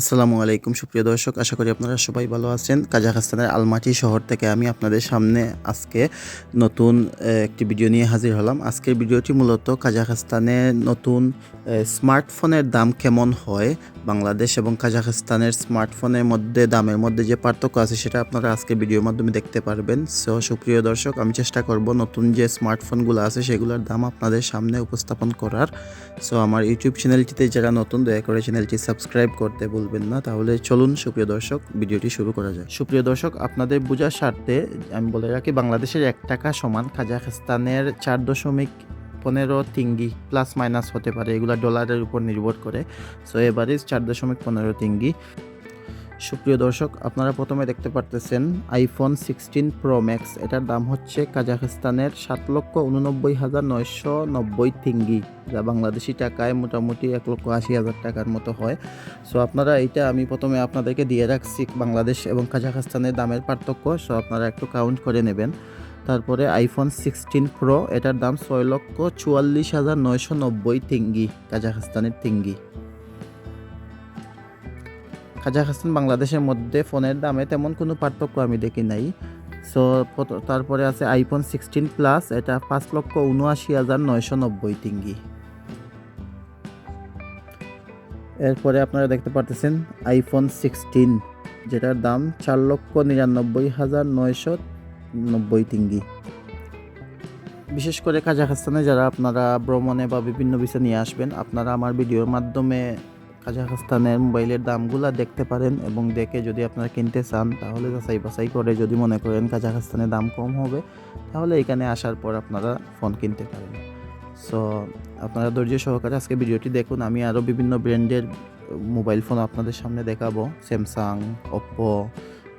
আসসালামু আলাইকুম, সুপ্রিয় দর্শক। আশা করি আপনারা সবাই ভালো আছেন। কাজাখস্তানের আলমাটি শহর থেকে আমি আপনাদের সামনে আজকে নতুন একটি ভিডিও নিয়ে হাজির হলাম। আজকের ভিডিওটি মূলত কাজাখস্তানে নতুন স্মার্টফোনের দাম কেমন হয় বাংলাদেশ এবং কাজাখস্তানের স্মার্টফোনের মধ্যে, দামের মধ্যে যে পার্থক্য আছে সেটা আপনারা আজকের ভিডিওর মাধ্যমে দেখতে পারবেন। সো, সুপ্রিয় দর্শক, আমি চেষ্টা করব নতুন যে স্মার্টফোনগুলো আছে সেগুলোর দাম আপনাদের সামনে উপস্থাপন করার। সো, আমার ইউটিউব চ্যানেলটিতে যারা নতুন, দয়া করে চ্যানেলটি সাবস্ক্রাইব করতে ভুলবেন না, তাহলে চলুন সুপ্রিয় দর্শক, ভিডিওটি শুরু করা যায় সুপ্রিয় দর্শক, আপনাদের বোঝার স্বার্থে আমি বলে রাখি, বাংলাদেশের এক টাকা সমান কাজাখস্তানের চার দশমিক পনেরো তিঙ্গি প্লাস মাইনাস হতে পারে। এগুলো ডলারের উপর নির্ভর করে। সো এভারেজ চার দশমিক পনেরো তিঙ্গি। সুপ্রিয় দর্শক, আপনারা প্রথমে দেখতে পারতেছেন আইফোন সিক্সটিন প্রো ম্যাক্স এটার দাম হচ্ছে কাজাখস্তানের সাত লক্ষ উননব্বই হাজার নয়শো নব্বই তিঙ্গি, যা বাংলাদেশি টাকায় মোটামুটি এক লক্ষ আশি হাজার টাকার মতো হয়। সো আপনারা এইটা আমি প্রথমে আপনাদেরকে দিয়ে রাখছি বাংলাদেশ এবং কাজাখস্তানের দামের পার্থক্য। সো আপনারা একটু কাউন্ট করে নেবেন। তারপরে আইফোন সিক্সটিন প্রো এটার দাম ছয় লক্ষ চুয়াল্লিশ হাজার নয়শো নব্বই তিঙ্গি, কাজাখস্তানের তিঙ্গি। কাজাখস্তান বাংলাদেশের মধ্যে ফোনের দামে তেমন কোনো পার্থক্য আমি দেখি নাই। সো তারপরে আছে আইফোন সিক্সটিন প্লাস এটা পাঁচ লক্ষ উনআশি হাজার নয়শো নব্বই তিঙ্গি। এরপরে আপনারা দেখতে পারতেছেন আইফোন সিক্সটিন যেটার দাম চার লক্ষ নিরানব্বই হাজার নয়শো নব্বই তিঙ্গি। বিশেষ করে কাজাখস্তানে যারা আপনারা ভ্রমণে বা বিভিন্ন বিষয় নিয়ে আসবেন, আপনারা আমার ভিডিওর মাধ্যমে কাজাখস্তানের মোবাইলের দামগুলা দেখতে পারেন এবং দেখে যদি আপনারা কিনতে চান, তাহলে যাচাই বাছাই করে যদি মনে করেন কাজাখস্তানের দাম কম হবে, তাহলে এখানে আসার পর আপনারা ফোন কিনতে পারেন। সো আপনারা ধৈর্য সহকারে আজকে ভিডিওটি দেখুন। আমি আরও বিভিন্ন ব্র্যান্ডের মোবাইল ফোন আপনাদের সামনে দেখাবো। স্যামসাং ওপ্পো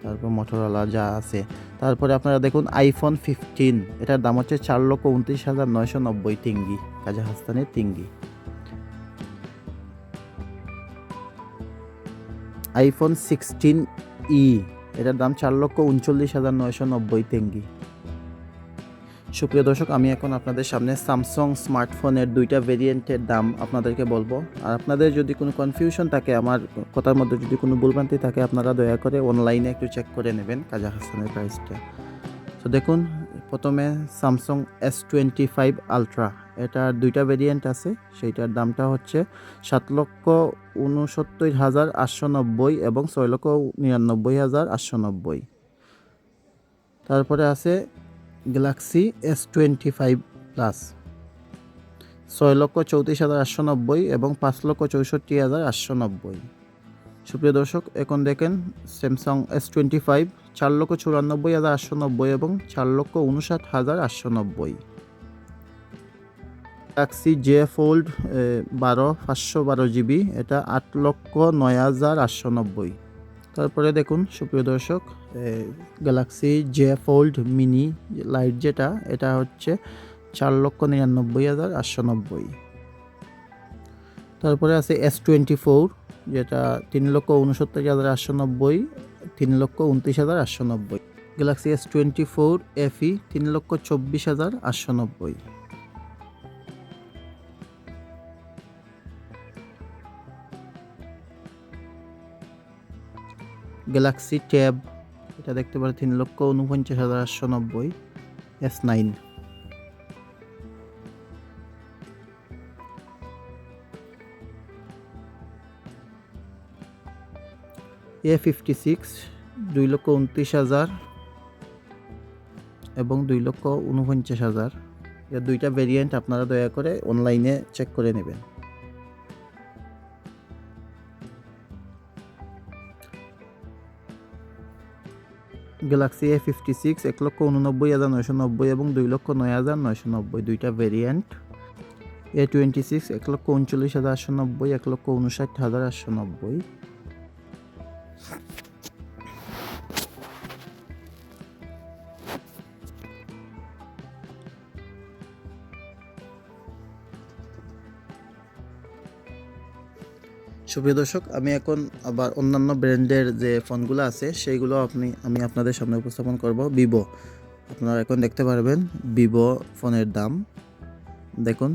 তারপর মোটরোলা যা আছে। তারপরে আপনারা দেখুন আইফোন ফিফটিন এটার দাম হচ্ছে চার লক্ষ উনত্রিশ হাজার নয়শো নব্বই তিঙ্গি কাজাখস্তানের তিঙ্গি আইফোন সিক্সটিন ই এটার দাম চার লক্ষ উনচল্লিশ হাজার নয়শো নব্বই তেঙ্গি। সুপ্রিয় দর্শক, আমি এখন আপনাদের সামনে স্যামসং স্মার্টফোনের দুইটা ভেরিয়েন্টের দাম আপনাদেরকে বলব। আর আপনাদের যদি কোনো কনফিউশন থাকে, আমার কথার মধ্যে যদি কোনো ভুলভ্রান্তি থাকে, আপনারা দয়া করে অনলাইনে একটু চেক করে নেবেন কাজাখস্তানের প্রাইসটা তো দেখুন, প্রথমে Samsung S twenty five ultra এটার দুইটা ভেরিয়েন্ট আছে। সেইটার দামটা হচ্ছে সাত লক্ষ উনসত্তর হাজার আটশো নব্বই এবং ছয় লক্ষ নিরানব্বই হাজার আটশো নব্বই। তারপরে আছে Galaxy S twenty five plus ছয় লক্ষ চৌত্রিশ হাজার আটশো নব্বই এবং পাঁচ লক্ষ চৌষট্টি হাজার আটশো নব্বই। সুপ্রিয় দর্শক, এখন দেখেন স্যামসাং এস টোয়েন্টি ফাইভ চার লক্ষ চুরানব্বই হাজার আটশো নব্বই এবং চার লক্ষ উনষাট হাজার আটশো নব্বই। গ্যালাক্সি জে ফোল্ড বারো, পাঁচশো বারো জিবি, এটা আট লক্ষ নয় হাজার আটশো নব্বই। তারপরে দেখুন, সুপ্রিয় দর্শক Galaxy Z fold mini lite যেটা, এটা হচ্ছে চার লক্ষ নিরানব্বই হাজার আটশো নব্বই। তারপরে আছে এস টোয়েন্টি ফোর যেটা তিন লক্ষ উনসত্তর হাজার আটশো নব্বই, তিন লক্ষ উনত্রিশ হাজার আটশো নব্বই। Galaxy S twenty four FE তিন লক্ষ চব্বিশ হাজার আটশো নব্বই। গ্যালাক্সি ট্যাব, এটা দেখতে পারে তিন লক্ষ উনপঞ্চাশ হাজার আটশো নব্বই S nine A fifty six দুই লক্ষ উনত্রিশ হাজার এবং দুই লক্ষ উনপঞ্চাশ হাজার। এর দুইটা ভেরিয়েন্ট আপনারা দয়া করে অনলাইনে চেক করে নেবেন। গ্যালাক্সি এ ফিফটি সিক্স এক লক্ষ উননব্বই হাজার নয়শো নব্বই এবং দুই লক্ষ নয় হাজার নয়শো নব্বই। দুইটা ভেরিয়েন্ট এ টোয়েন্টি সিক্স এক লক্ষ উনচল্লিশ হাজার আটশো নব্বই, এক লক্ষ উনষাট হাজার আটশো নব্বই। সুপ্রিয় দর্শক, আমি এখন আবার অন্যান্য ব্র্যান্ডের যে ফোনগুলো আছে, সেইগুলো আপনি, আমি আপনাদের সামনে উপস্থাপন করব। ভিভো আপনারা এখন দেখতে পারবেন ভিভো ফোনের দাম। দেখুন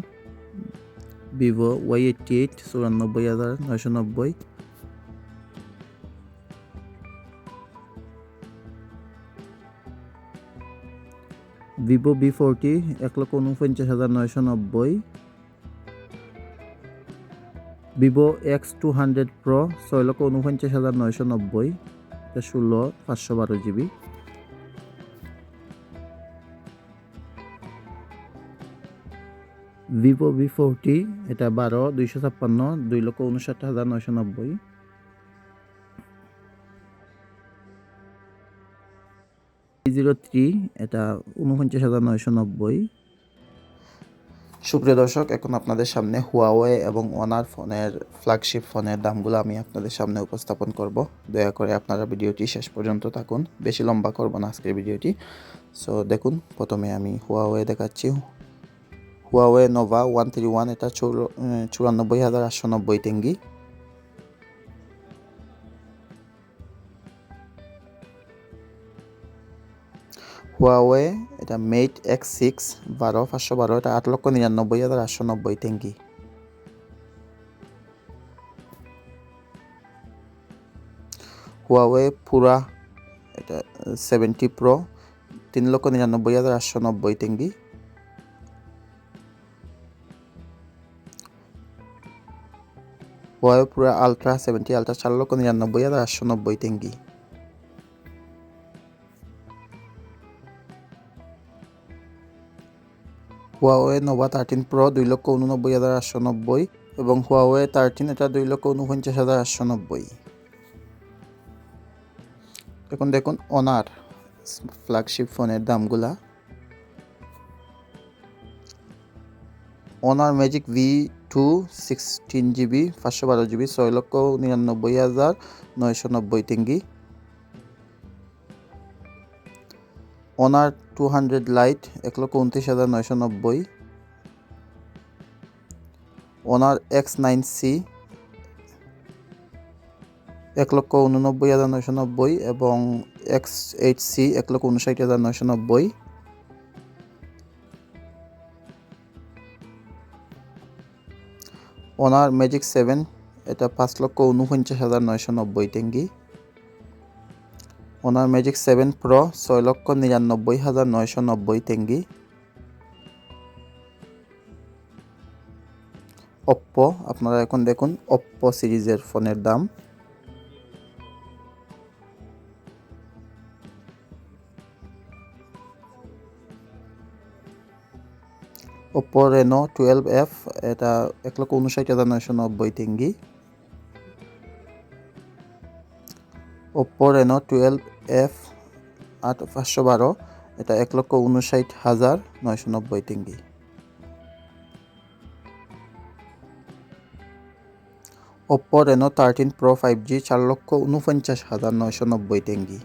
ভিভো ওয়াই এইটটি এইট চুরানব্বই হাজার নয়শো নব্বই। ভিভো বি ফোরটি এক লক্ষ উনপঞ্চাশ হাজার নয়শো নব্বই। Vivo X two hundred pro ছয় লক্ষ উনপঞ্চাশ হাজার নয়শো নব্বই ষোলো, পাঁচশো বারো জিবি। ভিভো ভি ফোরটি এটা বারো, দুইশো ছাপ্পান্ন, দুই লক্ষ উনষাট হাজার নয়শো নব্বই। জিরো থ্রি এটা উনপঞ্চাশ হাজার নয়শো নব্বই। সুপ্রিয় দর্শক, এখন আপনাদের সামনে হুয়াওয়ে এবং ওনার ফোনের ফ্ল্যাগশিপ ফোনের দামগুলো আমি আপনাদের সামনে উপস্থাপন করব। দয়া করে আপনারা ভিডিওটি শেষ পর্যন্ত থাকুন। বেশি লম্বা করব না আজকের ভিডিওটি। সো দেখুন, প্রথমে আমি হুয়াওয়ে দেখাচ্ছি। Huawei Nova one three one এটা চৌর- চুরানব্বই হাজার আটশো নব্বই টেঙ্গি। হুয়াওয়ে এটা মেট এক্স সিক্স বারো, পাঁচশো বারো, এটা আট লক্ষ নিরানব্বই হাজার আটশো নব্বই টেঙ্গি হুয়াওয়ে পুরা এটা সেভেন্টি প্রো তিন লক্ষ নিরানব্বই হাজার আটশো নব্বই টেঙ্গি Huawei Pura ultra seventy ultra চার লক্ষ নিরানব্বই হাজার আটশো নব্বই টেঙ্গি হুয়াওয়ে নোভা থার্টিন প্রো দুই লক্ষ উননব্বই হাজার আটশো নব্বই এবং হুয়াওয়ে থার্টিন এটা দুই লক্ষ উনপঞ্চাশ হাজার আটশো নব্বই। এখন দেখুন অনার ফ্ল্যাগশিপ ফোনের দামগুলা। Honor Magic V two sixteen GB পাঁচশো বারো জিবি ছয় লক্ষ নিরানব্বই হাজার নয়শো নব্বই টেঙ্গি। অনার টু হান্ড্রেড লাইট এক লক্ষ উনত্রিশ হাজার নয়শো নব্বই। অনার এক্স নাইন সি এক লক্ষ উননব্বই হাজার নয়শো নব্বই এবং এক্স এইট সি এক লক্ষ উনষাট হাজার নয়শো নব্বই। অনার ম্যাজিক সেভেন এটা পাঁচ লক্ষ উনপঞ্চাশ হাজার নয়শো নব্বই টেঙ্গি। ওনার ম্যাজিক সেভেন প্রো ছয় লক্ষ নিরানব্বই হাজার নয়শো নব্বই টেঙ্গি ওপ্পো আপনারা এখন দেখুন ওপ্পো সিরিজের ফোনের দাম। ওপ্পো রেনো টুয়েলভ এফ এটা এক লক্ষ উনষাট হাজার নয়শো নব্বই টেঙ্গি ওপ্পো রেনো টুয়েলভ এফ আট, পাঁচশো বারো। এটা এক লক্ষ উনষাট হাজার নয়শো নব্বই টেঙ্গি। Oppo Reno thirteen pro five G চার লক্ষ উনপঞ্চাশ হাজার নয়শো নব্বই টেঙ্গি।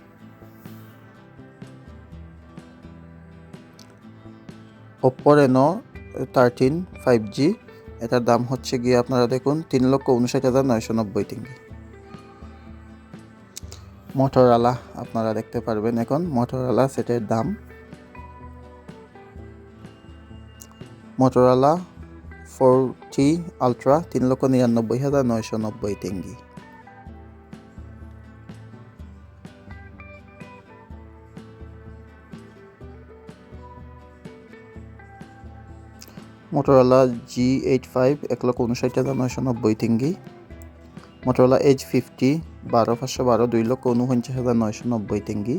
Oppo Reno thirteen five G এটার দাম হচ্ছে গিয়ে আপনারা দেখুন, তিন লক্ষ উনষাট হাজার নয়শো নব্বই টেঙ্গি। মোটরওয়ালা আপনারা দেখতে পারবেন এখন। মোটরওয়ালা সেটের দাম। মোটরওয়ালা ফোরটি আলট্রা তিন লক্ষ নিরানব্বই হাজার নয়শো নব্বই টেঙ্গি। মোটরওয়ালা জি এইট ফাইভ এক লক্ষ উনষাট হাজার নয়শো নব্বই টেঙ্গি। মোটরোলা এইচ ফিফটি বারো পাঁচশো বারো, দুই লক্ষ উনপঞ্চাশ হাজার নয়শো নব্বই টেঙ্গি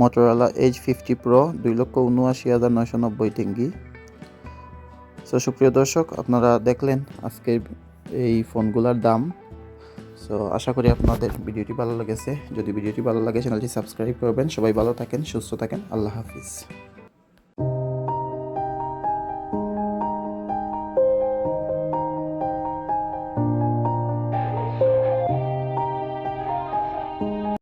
মোটরোলা এইচ ফিফটি প্রো দুই লক্ষ উনআশি হাজার নয়শো নব্বই টেঙ্গি সো সুপ্রিয় দর্শক, আপনারা দেখলেন আজকের এই ফোনগুলোর দাম। সো আশা করি আপনাদের ভিডিওটি ভালো লেগেছে। যদি ভিডিওটি ভালো লাগে, চ্যানেলটি সাবস্ক্রাইব করবেন। সবাই ভালো থাকেন, সুস্থ থাকেন। আল্লাহ হাফিজ।